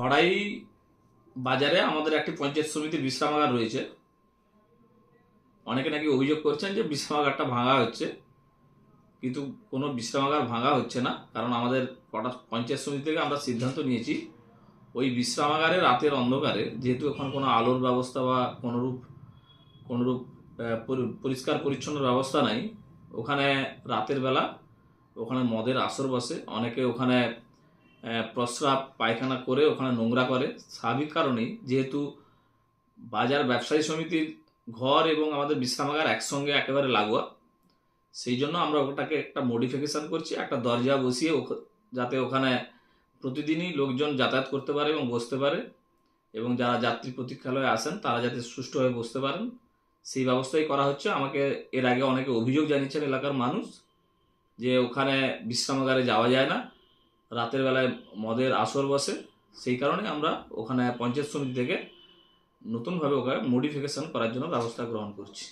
খড়াই বাজারে আমাদের একটি পঞ্চায়েত সমিতির বিশ্রামাগার রয়েছে। অনেকে নাকি অভিযোগ করছেন যে বিশ্রামাগারটা ভাঙা হচ্ছে। কিন্তু কোনো বিশ্রামাগার ভাঙা হচ্ছে না, কারণ আমাদের কটা পঞ্চায়েত সমিতি থেকে আমরা সিদ্ধান্ত নিয়েছি, ওই বিশ্রামাগারে রাতের অন্ধকারে, যেহেতু ওখানে কোনো আলোর ব্যবস্থা বা কোনোরূপ কোনোরূপ পরি- পরিষ্কার পরিচ্ছন্ন ব্যবস্থা নাই। ওখানে রাতের বেলা, ওখানে মদের আসর বসে, অনেকে ওখানে প্রস্রাব, পায়খানা করে ওখানে নোংরা করে। স্বাভাবিক কারণেই যেহেতু বাজার ব্যবসায়ী সমিতির ঘর এবং আমাদের বিশ্রামাগার একসঙ্গে একেবারে লাগোয়া, সেই জন্য আমরা ওটাকে একটা মডিফিকেশন করছি, একটা দরজা বসিয়ে যাতে ওখানে প্রতিদিনই লোকজন যাতায়াত করতে পারে এবং বসতে পারে এবং যারা যাত্রী প্রতীক্ষালয়ে আসেন তারা যাতে সুষ্ঠুভাবে বসতে পারেন। সেই ব্যবস্থাই করা হচ্ছে। আমাকে এর আগে অনেকে অভিযোগ জানিয়েছেন এলাকার মানুষ যে ওখানে বিশ্রামাগারে যাওয়া যায় না। রাতের বেলায় মদের আসর বসে, সেই কারণে আমরা ওখানে পঞ্চায়েত সমিতি থেকে নতুনভাবে ওখানে মডিফিকেশন করার জন্য ব্যবস্থা গ্রহণ করছি।